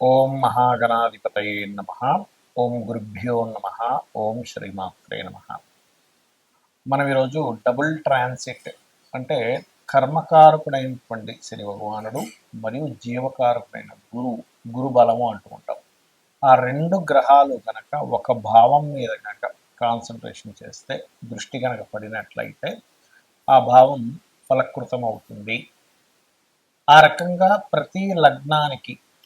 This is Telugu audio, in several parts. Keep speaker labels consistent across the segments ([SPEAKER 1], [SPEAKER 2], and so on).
[SPEAKER 1] ఓం మహాగణాధిపతయే నమ. ఓం గురుభ్యో నమ. ఓం శ్రీమాత్రే నమ. మనం ఈరోజు డబుల్ ట్రాన్సిట్ అంటే కర్మకారకుడైనటువంటి శని భగవానుడు మరియు జీవకారకుడైన గురు గురు బలము అంటూ ఉంటాం. ఆ రెండు గ్రహాలు కనుక ఒక భావం మీద కనుక కాన్సన్ట్రేషన్ చేస్తే దృష్టి కనుక పడినట్లయితే ఆ భావం ఫలకృతం అవుతుంది ఆ రకంగా ప్రతి లగ్నానికి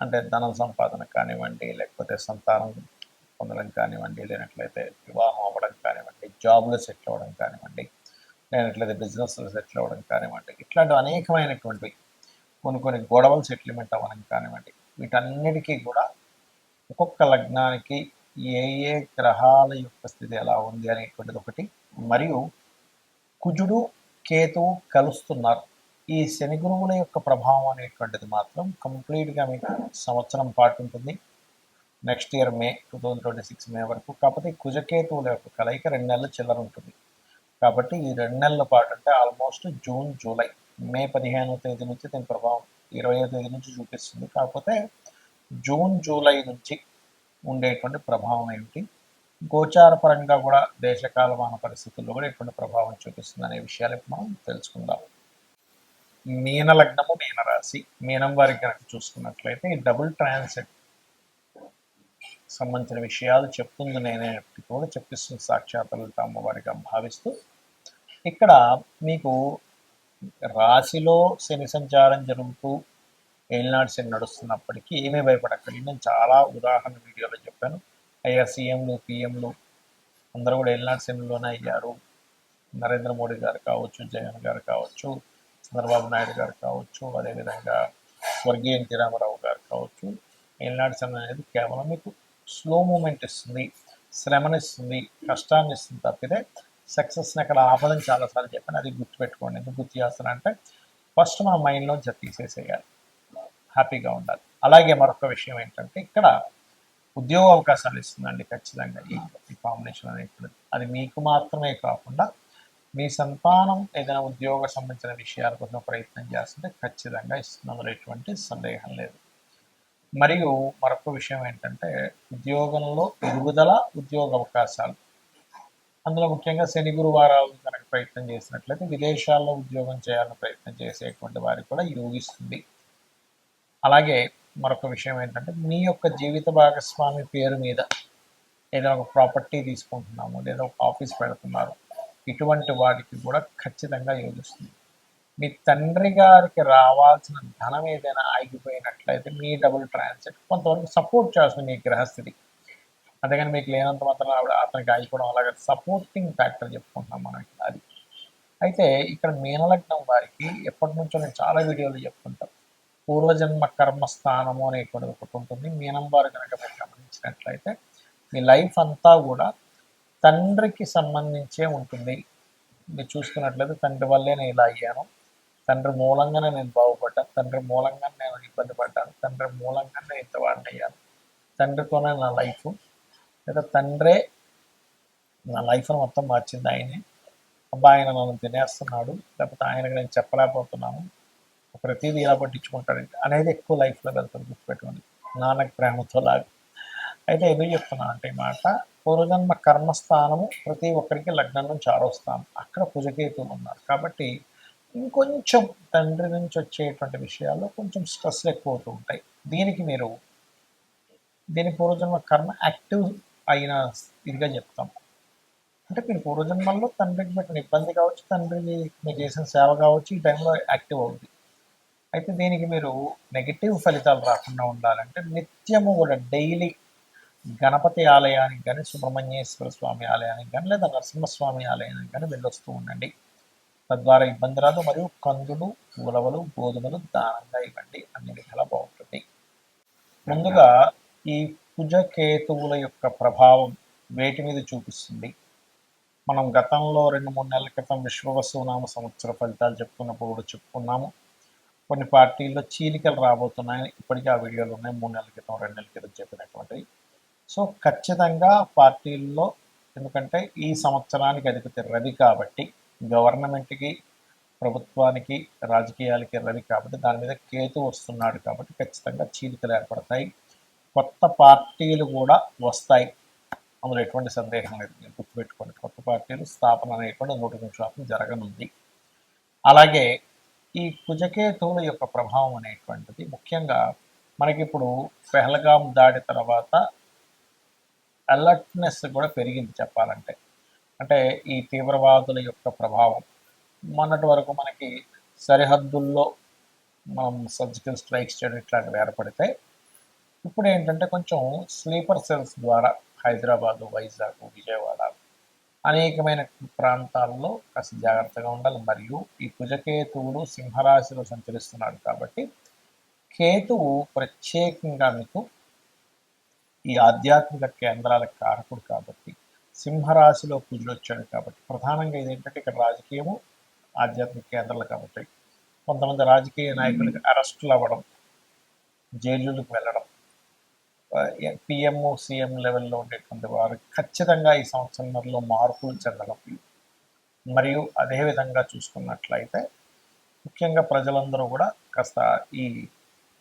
[SPEAKER 1] అంటే ధన సంపాదన కానివ్వండి లేకపోతే సంతానం పొందడం కానివ్వండి లేనట్లయితే వివాహం అవ్వడం కానివ్వండి జాబ్లో సెటిల్ అవ్వడం కానివ్వండి లేనట్లయితే బిజినెస్లో సెటిల్ అవ్వడం కానివ్వండి ఇట్లాంటి అనేకమైనటువంటివి కొన్ని కొన్ని గొడవలు సెటిల్మెంట్ అవ్వడం కానివ్వండి వీటన్నిటికీ కూడా ఒక్కొక్క లగ్నానికి ఏ ఏ గ్రహాల యొక్క స్థితి ఎలా ఉంది అనేటువంటిది ఒకటి. మరియు కుజుడు కేతువు కలుస్తున్నారు. ఈ శని గురువుల యొక్క ప్రభావం అనేటువంటిది మాత్రం కంప్లీట్గా మీకు సంవత్సరం పాటు ఉంటుంది next year May two thousand twenty six May వరకు. కాకపోతే కుజకేతువుల యొక్క కలయిక రెండు నెలల చిల్లర ఉంటుంది. కాబట్టి ఈ రెండు నెలల పాటు అంటే ఆల్మోస్ట్ జూన్ జూలై మే పదిహేనవ తేదీ నుంచి దీని ప్రభావం ఇరవయో తేదీ నుంచి చూపిస్తుంది. కాకపోతే జూన్ జూలై నుంచి ఉండేటువంటి ప్రభావం ఏమిటి? గోచార పరంగా కూడా దేశకాలమాన పరిస్థితుల్లో కూడా ఎటువంటి ప్రభావం చూపిస్తుంది అనే విషయాలు మనం తెలుసుకుందాం. మీన లగ్నము మీన రాశి. మీనం వారికి కనుక చూసుకున్నట్లయితే ఈ డబుల్ ట్రాన్సిట్ సంబంధించిన విషయాలు చెప్తుంది నేనే కూడా చెప్పిస్తుంది సాక్షాత్ అమ్మవారిగా భావిస్తూ. ఇక్కడ మీకు రాశిలో శని సంచారం జరుగుతూ ఏలినాడు శని నడుస్తున్నప్పటికీ ఏమీ భయపడక్కర్లేదు. నేను చాలా ఉదాహరణ వీడియోలో చెప్పాను. అయ్యా సీఎంలు పిఎంలు అందరూ కూడా ఏలినాడు శనిలోనే అయ్యారు. నరేంద్ర మోడీ గారు కావచ్చు జగన్ గారు కావచ్చు. చంద్రబాబు నాయుడు గారు కావచ్చు అదేవిధంగా స్వర్గీయ ఎన్టీ రామారావు గారు కావచ్చు ఏనాడు సమయం అనేది కేవలం మీకు స్లో మూమెంట్ ఇస్తుంది శ్రమనిస్తుంది కష్టాన్ని ఇస్తుంది తప్పితే సక్సెస్ని అక్కడ ఆపదని చాలాసార్లు చెప్పాను. అది గుర్తుపెట్టుకోండి. ఎందుకు గుర్తు చేస్తానంటే ఫస్ట్ మన మైండ్లో జత తీసేసేయాలి. హ్యాపీగా ఉండాలి. అలాగే మరొక విషయం ఏంటంటే ఇక్కడ ఉద్యోగ అవకాశాలు ఇస్తుందండి ఖచ్చితంగా ఈ ఈ కాంబినేషన్ అనేది. అది మీకు మాత్రమే కాకుండా మీ సంతానం ఏదైనా ఉద్యోగ సంబంధించిన విషయాల కోసం ప్రయత్నం చేస్తుంటే ఖచ్చితంగా ఇస్తుంది ఎటువంటి సందేహం లేదు. మరియు మరొక విషయం ఏంటంటే ఉద్యోగంలో ఎదుగుదల ఉద్యోగ అవకాశాలు. అందులో ముఖ్యంగా శని గురువారాలు కనుక ప్రయత్నం చేసినట్లయితే విదేశాల్లో ఉద్యోగం చేయాలని ప్రయత్నం చేసేటువంటి వారికి కూడా యోగిస్తుంది అలాగే మరొక విషయం ఏంటంటే మీ యొక్క జీవిత భాగస్వామి పేరు మీద ఏదైనా ఒక ప్రాపర్టీ తీసుకుంటున్నాము లేదా ఒక ఆఫీస్ పెడుతున్నారు. ఇటువంటి వాటికి కూడా ఖచ్చితంగా యోజిస్తుంది మీ తండ్రి గారికి రావాల్సిన ధనం ఏదైనా ఆగిపోయినట్లయితే మీ డబుల్ ట్రాన్సిట్ కొంతవరకు సపోర్ట్ చేస్తుంది మీ గ్రహస్థితి అంతేగాని మీకు లేనంత మాత్రం ఆవిడ అతనికి ఆగిపోవడం అలాగే సపోర్టింగ్ ఫ్యాక్టర్ చెప్పుకుంటున్నాం మనం ఇక్కడ అది. అయితే ఇక్కడ మీనలగ్నం వారికి ఎప్పటి నుంచో నేను చాలా వీడియోలు చెప్పుకుంటాను పూర్వజన్మ కర్మస్థానము అనేటువంటిది ఒకటి ఉంటుంది. మీనం వారు కనుక మీరు గమనించినట్లయితే మీ లైఫ్ అంతా కూడా తండ్రికి సంబంధించే ఉంటుంది. మీరు చూసుకున్నట్లయితే తండ్రి వల్లే నేను ఇలా అయ్యాను. తండ్రి మూలంగానే నేను బాగుపడ్డాను. తండ్రి మూలంగానే నేను ఇబ్బంది పడ్డాను. తండ్రి మూలంగానే ఇంత వాడిని అయ్యాను. తండ్రితోనే నా లైఫ్. లేదా తండ్రే నా లైఫ్ను మొత్తం మార్చింది ఆయనే. అబ్బా ఆయన నన్ను తినేస్తున్నాడు. లేకపోతే ఆయనకు నేను చెప్పలేకపోతున్నాను. ప్రతిదీ ఇలా పట్టించుకుంటాడు అనేది ఎక్కువ లైఫ్లో వెళ్తుంది గుర్తుపెట్టుకోండి. నాన్నకు ప్రేమతో లాగా అయితే ఎందుకు చెప్తున్నా అంటే మాట పూర్వజన్మ కర్మస్థానము ప్రతి ఒక్కరికి లగ్నం నుంచి ఆరో స్థానం అక్కడ కుజకేతులు ఉన్నారు. కాబట్టి ఇంకొంచెం తండ్రి నుంచి వచ్చేటువంటి విషయాల్లో కొంచెం స్ట్రెస్ ఎక్కువ అవుతూ ఉంటాయి. దీనికి మీరు దీని పూర్వజన్మ కర్మ యాక్టివ్ అయిన ఇదిగా చెప్తాం. అంటే మీరు పూర్వజన్మల్లో తండ్రికి పెట్టిన ఇబ్బంది కావచ్చు తండ్రికి మీరు చేసిన సేవ కావచ్చు ఈ టైంలో యాక్టివ్ అవుతుంది అయితే దీనికి మీరు నెగిటివ్ ఫలితాలు రాకుండా ఉండాలంటే నిత్యము కూడా డైలీ గణపతి ఆలయానికి కానీ సుబ్రహ్మణ్యేశ్వర స్వామి ఆలయానికి కానీ లేదా నరసింహస్వామి ఆలయానికి కానీ వెళ్ళొస్తూ ఉండండి. తద్వారా ఇబ్బంది రాదు మరియు కందులు ఉలవలు గోధుమలు దానంగా ఇవ్వండి. అన్ని విధాలా బాగుంటుంది. ముందుగా ఈ కుజకేతువుల యొక్క ప్రభావం వేటి మీద చూపిస్తుంది? మనం గతంలో రెండు మూడు నెలల క్రితం విశ్వవసునామ సంవత్సర ఫలితాలు చెప్పుకున్నప్పుడు కూడా చెప్పుకున్నాము. కొన్ని పార్టీల్లో చీలికలు రాబోతున్నాయని ఇప్పటికీ ఆ వీడియోలు ఉన్నాయి. మూడు నెలల క్రితం రెండు నెలల క్రితం చెప్పినటువంటివి. సో ఖచ్చితంగా పార్టీల్లో ఎందుకంటే ఈ సంవత్సరానికి అధిపతి రవి కాబట్టి గవర్నమెంట్కి ప్రభుత్వానికి రాజకీయాలకి రవి కాబట్టి దాని మీద కేతు వస్తున్నాడు కాబట్టి ఖచ్చితంగా చీలికలు ఏర్పడతాయి. కొత్త పార్టీలు కూడా వస్తాయి అందులో ఎటువంటి సందేహం లేదు. మీరు గుర్తుపెట్టుకోండి కొత్త పార్టీలు స్థాపన అనేటువంటి నూటికి శాతం జరగనుంది. అలాగే ఈ కుజకేతువుల యొక్క ప్రభావం అనేటువంటిది ముఖ్యంగా మనకి ఇప్పుడు పెహల్గాం దాడి తర్వాత అలర్ట్నెస్ కూడా పెరిగింది చెప్పాలంటే. అంటే ఈ తీవ్రవాదుల యొక్క ప్రభావం. మొన్నటి వరకు మనకి సరిహద్దుల్లో మనం సర్జికల్ స్ట్రైక్స్ చేయడం ఇట్లాంటివి ఏర్పడితే ఇప్పుడు ఏంటంటే కొంచెం స్లీపర్ సెల్స్ ద్వారా హైదరాబాదు వైజాగ్ విజయవాడ అనేకమైన ప్రాంతాల్లో కాస్త జాగ్రత్తగా ఉండాలి. మరియు ఈ కుజకేతువుడు సింహరాశిలో సంచరిస్తున్నాడు కాబట్టి కేతువు ప్రత్యేకంగా మీకు ఈ ఆధ్యాత్మిక కేంద్రాల కారకుడు కాబట్టి సింహరాశిలో కుజుడు వచ్చాడు కాబట్టి ప్రధానంగా ఇదేంటంటే ఇక్కడ రాజకీయము ఆధ్యాత్మిక కేంద్రాలు కాబట్టి. కొంతమంది రాజకీయ నాయకులకి అరెస్టులు అవ్వడం జైలులకు వెళ్ళడం. పిఎం సీఎం లెవెల్లో ఉండేటువంటి వారు ఖచ్చితంగా ఈ సంవత్సరంలో మార్పులు చెందడం. మరియు అదేవిధంగా చూసుకున్నట్లయితే ముఖ్యంగా ప్రజలందరూ కూడా కాస్త ఈ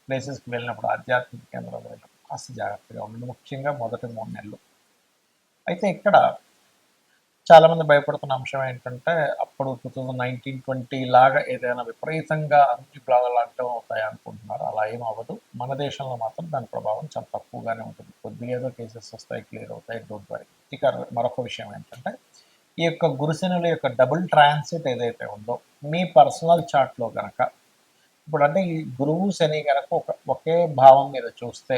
[SPEAKER 1] ప్లేసెస్కి వెళ్ళినప్పుడు ఆధ్యాత్మిక కేంద్రాలు వెళ్ళినప్పుడు కాస్త జాగ్రత్తగా ఉండండి. ముఖ్యంగా మొదటి మూడు నెలలు. అయితే ఇక్కడ చాలామంది భయపడుతున్న అంశం ఏంటంటే అప్పుడు టూ థౌజండ్ నైన్టీన్ ట్వంటీ లాగా ఏదైనా విపరీతంగా అన్ని బ్లాగులు లాక్డౌన్ అవుతాయి అనుకుంటున్నారు. అలా ఏం అవ్వదు. మన దేశంలో మాత్రం దాని ప్రభావం చాలా తక్కువగానే ఉంటుంది. కొద్దిగా ఏదో కేసెస్ వస్తాయి క్లియర్ అవుతాయి డోంట్ వరీ. ఇక మరొక విషయం ఏంటంటే ఈ యొక్క గురుసెనుల యొక్క డబుల్ ట్రాన్సిట్ ఏదైతే ఉందో మీ పర్సనల్ చార్ట్లో కనుక ఇప్పుడు అంటే ఈ గురువు శని కనుక ఒక ఒకే భావం మీద చూస్తే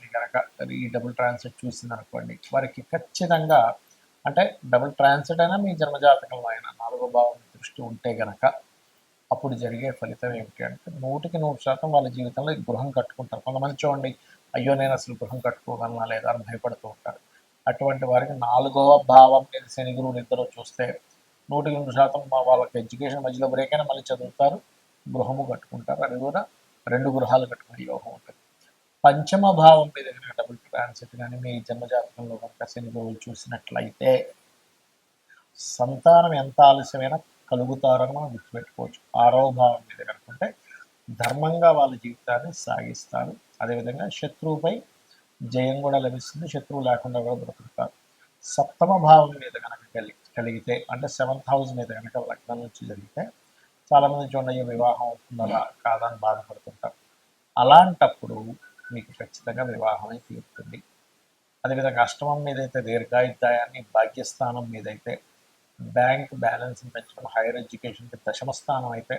[SPEAKER 1] కనుక ఈ డబుల్ ట్రాన్సిట్ చూసింది అనుకోండి వారికి ఖచ్చితంగా అంటే డబుల్ ట్రాన్సిట్ అయినా మీ జన్మజాతకంలో అయినా నాలుగో భావం దృష్టి ఉంటే గనక అప్పుడు జరిగే ఫలితం ఏమిటి అంటే నూటికి నూరు శాతం వాళ్ళ జీవితంలో గృహం కట్టుకుంటారు. కొంతమంది చూడండి అయ్యో నేను అసలు గృహం కట్టుకోగలనా లేదా అని భయపడుతూ ఉంటారు. అటువంటి వారికి నాలుగవ భావం మీద శని గురువులు ఇద్దరు చూస్తే నూటికి నూరు శాతం వాళ్ళకి ఎడ్యుకేషన్ మధ్యలో బ్రేక్ అయినా మళ్ళీ చదువుతారు గృహము కట్టుకుంటారు. అది కూడా రెండు గృహాలు కట్టుకునే యోగం ఉంటుంది. పంచమ భావం మీద కనుక డబుల్ ట్రాన్సిట్ కానీ మీ జన్మజాతకంలో కనుక శని చూసినట్లయితే సంతానం ఎంత ఆలస్యమైనా కలుగుతారని మనం గుర్తుపెట్టుకోవచ్చు. ఆరవ భావం మీద కనుకుంటే ధర్మంగా వాళ్ళ జీవితాన్ని సాగిస్తారు. అదేవిధంగా శత్రువుపై జయం కూడా లభిస్తుంది. శత్రువు లేకుండా కూడా బ్రతుకుతారు. సప్తమ భావం మీద కనుక కలిగి కలిగితే అంటే సెవెంత్ హౌస్ మీద కనుక లగ్నం నుంచి జరిగితే చాలామంది చూడండి వివాహం అవుతుందా కాదని బాధపడుతుంటారు. అలాంటప్పుడు మీకు ఖచ్చితంగా వివాహమై తీరుతుంది. అదేవిధంగా అష్టమం మీద అయితే దీర్ఘాయుద్ధాయాన్ని భాగ్యస్థానం మీద అయితే బ్యాంక్ బ్యాలెన్స్ పెంచడం హైయర్ ఎడ్యుకేషన్కి దశమ స్థానం అయితే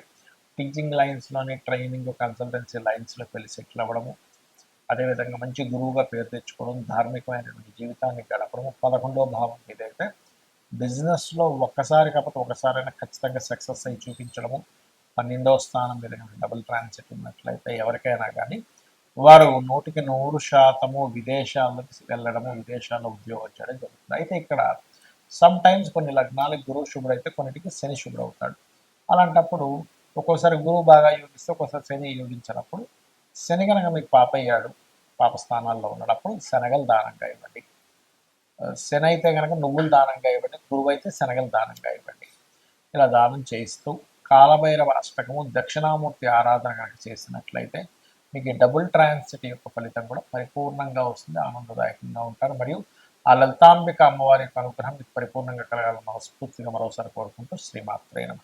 [SPEAKER 1] టీచింగ్ లైన్స్లోని ట్రైనింగ్ కన్సల్టెన్సీ లైన్స్లోకి వెళ్ళి సెటిల్ అవ్వడము అదేవిధంగా మంచి గురువుగా పేరు తెచ్చుకోవడం ధార్మికమైనటువంటి జీవితాన్ని గడపడము పదకొండవ భావం మీద అయితే బిజినెస్లో ఒక్కసారి కాకపోతే ఒకసారైనా ఖచ్చితంగా సక్సెస్ అయి చూపించడము పన్నెండవ స్థానం మీద డబుల్ ట్రాన్సిట్ ఉన్నట్లయితే ఎవరికైనా కానీ వారు నూటికి నూరు శాతము విదేశాలకు వెళ్ళడము విదేశాల్లో ఉద్యోగం చేయడం జరుగుతుంది. అయితే ఇక్కడ సమ్ టైమ్స్ కొన్ని లగ్నాలకు గురువు శుభ్రుడు అయితే కొన్నిటికి శని శుభుడు అవుతాడు అలాంటప్పుడు ఒక్కోసారి గురువు బాగా యోగిస్తే ఒక్కోసారి శని యోగించినప్పుడు శని కనుక మీకు పాప అయ్యాడు పాప స్థానాల్లో ఉన్నప్పుడు శనగలు దానంగా ఇవ్వండి. శని అయితే కనుక నువ్వులు దానంగా ఇవ్వండి గురువు అయితే శనగలు దానంగా ఇవ్వండి. ఇలా దానం చేయిస్తూ కాలభైరవ అష్టకము దక్షిణామూర్తి ఆరాధన కనుక చేసినట్లయితే మీకు ఈ డబుల్ ట్రాన్సిట్ యొక్క ఫలితం కూడా పరిపూర్ణంగా వస్తుంది ఆనందదాయకంగా ఉంటారు. మరియు ఆ లలితాంబిక అమ్మవారి యొక్క అనుగ్రహం మీకు పరిపూర్ణంగా కలగాలని మనస్ఫూర్తిగా మరోసారి కోరుకుంటూ శ్రీమాత్రే నమ.